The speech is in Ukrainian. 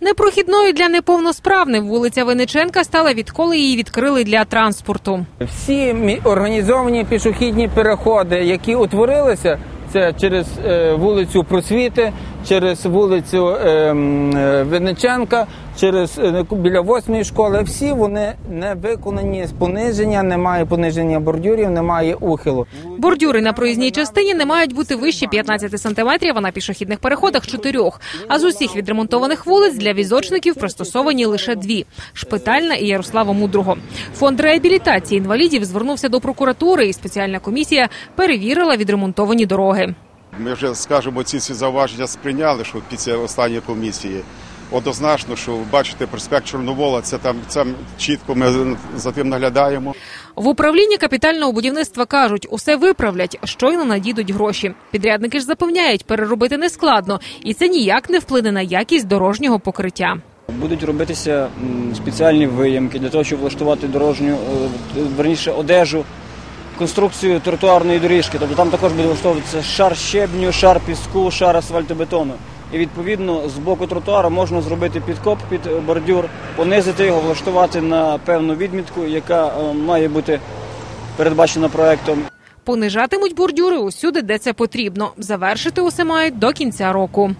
Непрохідною для неповносправних вулиця Виниченка стала відколи її відкрили для транспорту. Всі організовані пішохідні переходи, які утворилися, це через е, вулицю Просвіти, через вулицю е, е, Винниченка, через е, біля восьмої школи. Всі вони не виконані з пониження, немає пониження бордюрів, немає ухилу. Бордюри на проїзній частині не мають бути вище 15 сантиметрів, а на пішохідних переходах 4. А з усіх відремонтованих вулиць для візочників пристосовані лише дві – Шпитальна і Ярослава Мудрого. Фонд реабілітації інвалідів звернувся до прокуратури, і спеціальна комісія перевірила відремонтовані дороги. Ми вже скажімо, ці всі зауваження сприйняли, що після останньої комісії. Однозначно, що бачите, проспект Чорновола, це там це чітко ми за тим наглядаємо. В управлінні капітального будівництва кажуть, усе виправлять, щойно надійдуть гроші. Підрядники ж запевняють, переробити нескладно, і це ніяк не вплине на якість дорожнього покриття. Будуть робитися спеціальні виямки для того, щоб влаштувати дорожню, е, верніше одежу, конструкцію тротуарної доріжки. Тобто там також буде влаштовуватися шар щебню, шар піску, шар асфальтобетону. І відповідно з боку тротуару можна зробити підкоп під бордюр, понизити його, влаштувати на певну відмітку, яка е, має бути передбачена проектом. Понижатимуть бордюри усюди, де це потрібно. Завершити усе мають до кінця року.